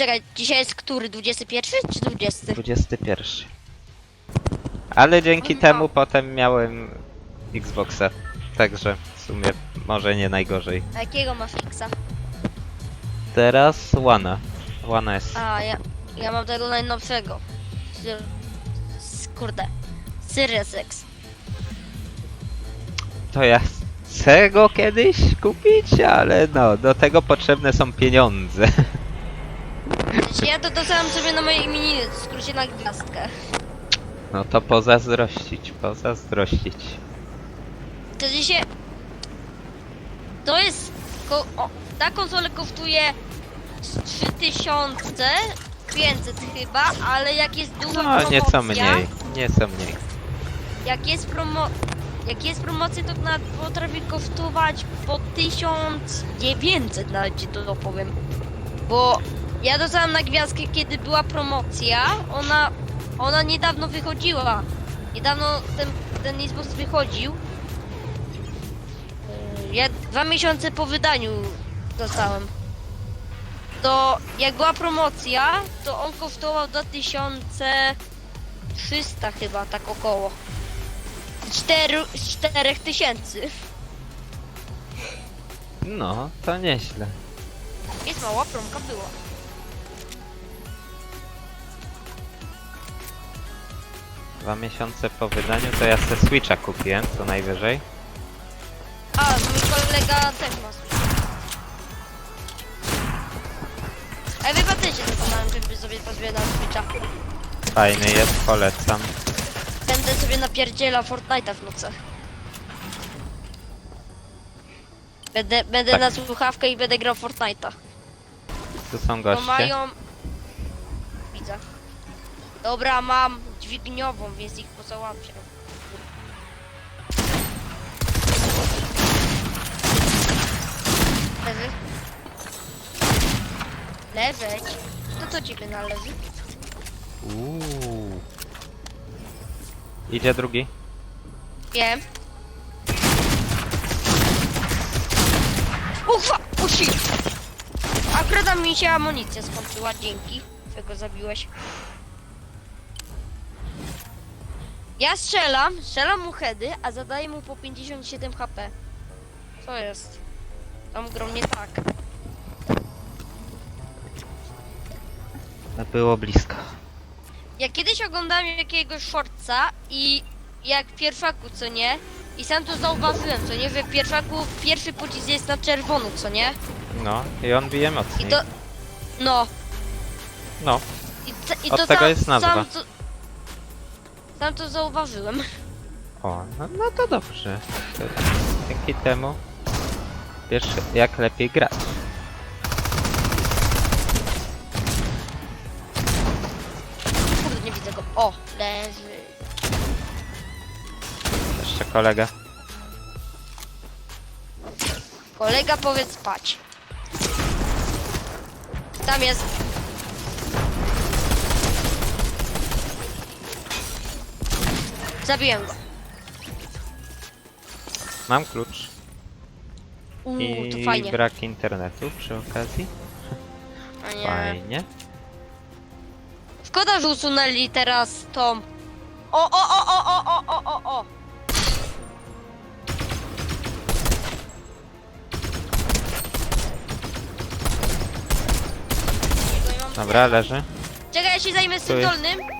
Czekaj, dzisiaj jest który? 21 czy 20? 21. Ale dzięki No. temu potem miałem Xboxa. Także w sumie może nie najgorzej. A jakiego masz Xa? Teraz Łana. Łana jest. A, ja, ja mam tego najnowszego. Syr- s- Kurde. Series X. To ja chcę go kiedyś kupić, ale no, do tego potrzebne są pieniądze. Znaczy, ja to dostałem sobie na mojej imieniny, w skrócie na gwiazdkę. No to pozazdrościć, pozazdrościć. To się... To jest... Ko o, ta konsola kosztuje z 3500 chyba, ale jak jest duża No, promocja... nieco mniej, nieco mniej. Jak jest promo... Jak jest promocja, to nawet potrafi kosztować po 1900 nawet ci to powiem. Bo ja dostałem na gwiazdkę, kiedy była promocja. Ona, ona niedawno wychodziła. Niedawno ten, ten Xbox wychodził. Yy, Ja dwa miesiące po wydaniu dostałem. To jak była promocja, to on kosztował 2300 chyba, tak około. Cztery, z 4000. No, to nieźle. Jest mała promka była. Dwa miesiące po wydaniu to ja se Switcha kupiłem, co najwyżej. A, mój kolega też ma swój. A wy patrzycie dokonałem, żeby sobie pozbierał Switcha. Fajny jest, polecam. Będę sobie napierdzielał Fortnite'a w nocy. Będę, będę Tak. na słuchawkę i będę grał Fortnite'a. Tu są No goście. mają... Widzę. Dobra, mam dźwigniową, więc ich pozałatwiam. Leży. Leżeć. To co ciebie należy? Uuu. Idzie drugi. Wiem. Ufa! Usi! Akurat mi się amunicja skończyła, dzięki. że go zabiłeś. Ja strzelam, strzelam mu heady, a zadaję mu po 57 HP. Co jest? Tam grą nie tak. Było blisko. Ja kiedyś oglądałem jakiegoś shortca i jak w pierwszaku, co nie? I sam to zauważyłem, co nie? Że w pierwszaku pierwszy pocisk jest na czerwono, co nie? No, i on bije I mocniej. to... No. No, I, te, i Od to tego jest nazwa. Sam to, sam to zauważyłem. o, no, no to dobrze. To Dzięki temu wiesz jak lepiej grać. Kurde, nie widzę go. O, leży. Jeszcze kolega. Kolega, powiedz spać. Tam jest. Zabiłem go. Mam klucz. Uuu, I to fajnie. brak internetu przy okazji. A nie. Fajnie. Szkoda, że usunęli teraz tą. O, o, o, o, o, o, o, o, o. Dobra, leży. Czekaj, ja się zajmę z Tu tym jest. dolnym.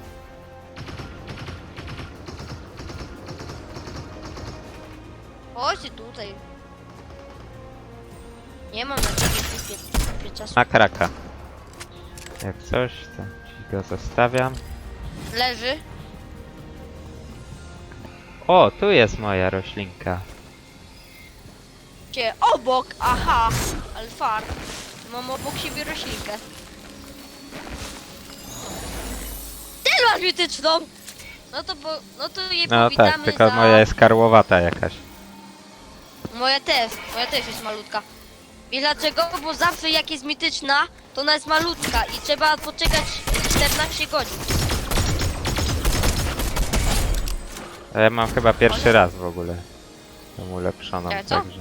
Ty tutaj. Nie mam na ciebie kupie, czasu. Kraka. Jak coś, to ci go zostawiam. Leży. O, tu jest moja roślinka. Cię obok, aha, ale far. Mam obok siebie roślinkę. Ty masz mityczną! No to, po, no to jej No powitamy tak, tylko za... moja jest karłowata jakaś. Moja też, moja też jest malutka. I dlaczego? Bo zawsze jak jest mityczna, to ona jest malutka i trzeba poczekać 14 godzin. A ja mam chyba pierwszy raz w ogóle. Tą ulepszoną, Ale co? także.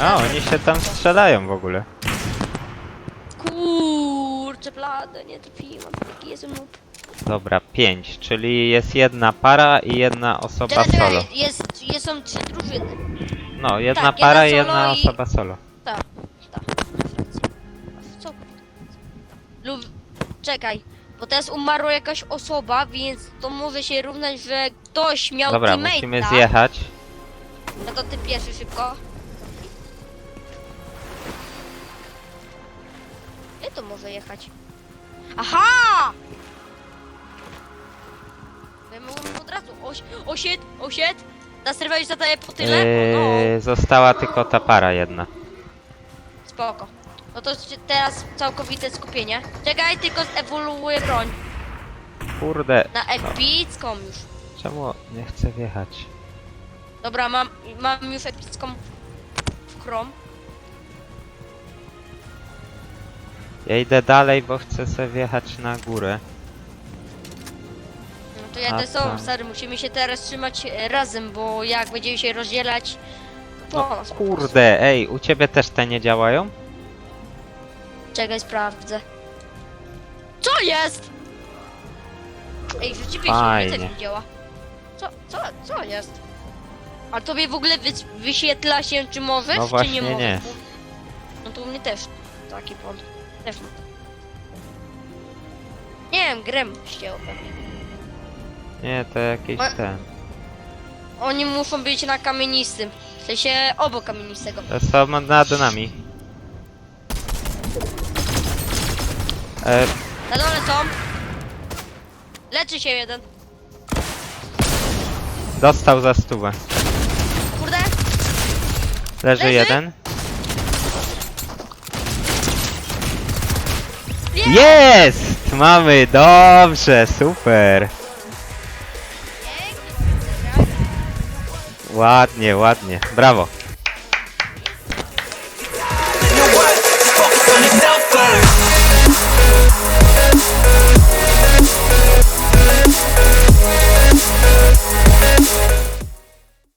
A, oni się tam strzelają w ogóle. Kurczę, blade, nie trafiłam. Jaki jest noob. Dobra, pięć, czyli jest jedna para i jedna osoba Czekaj, solo. jest, jest, są trzy drużyny. No, jedna Tak, para i jedna jedna solo i- osoba solo. Tak, tak. Co? Lub... Czekaj, bo teraz umarła jakaś osoba, więc to może się równać, że ktoś miał Dobra, teammate'a. musimy zjechać. No to ty pierwszy szybko. Gdzie to może jechać? Aha! Oś, osied, osied. Już zadaje po tyle? No, Yy, została tylko ta para jedna. spoko. No to teraz całkowite skupienie. Czekaj, tylko ewoluuje broń. Kurde, Na epicką już. czemu nie chcę wjechać? Dobra, mam, mam już epicką w krom. Ja idę dalej, bo chcę sobie wjechać na górę. No to ja A też są, stary, musimy się teraz trzymać e, razem, bo jak będziemy się rozdzielać, to po nas prostu. Kurde, ej, u ciebie też te nie działają? Czekaj, sprawdzę. Co jest? Ej, rzeczywiście, Fajnie. mnie też nie działa. Co, co, co jest? A tobie w ogóle wy, wyświetla się, czy możesz, No czy właśnie nie możesz? nie. No to u mnie też taki błąd. Też mam. Nie wiem, grem ścięło pewnie. Nie, to jakiś A- ten. Oni muszą być na kamienistym. W sensie obok kamienistego. To są nad nami. E, Na dole są. Leczy się jeden. dostał za stówę. Kurde. Leży Leży? jeden. Jest! Mamy, dobrze, super. Ładnie, ładnie. Brawo.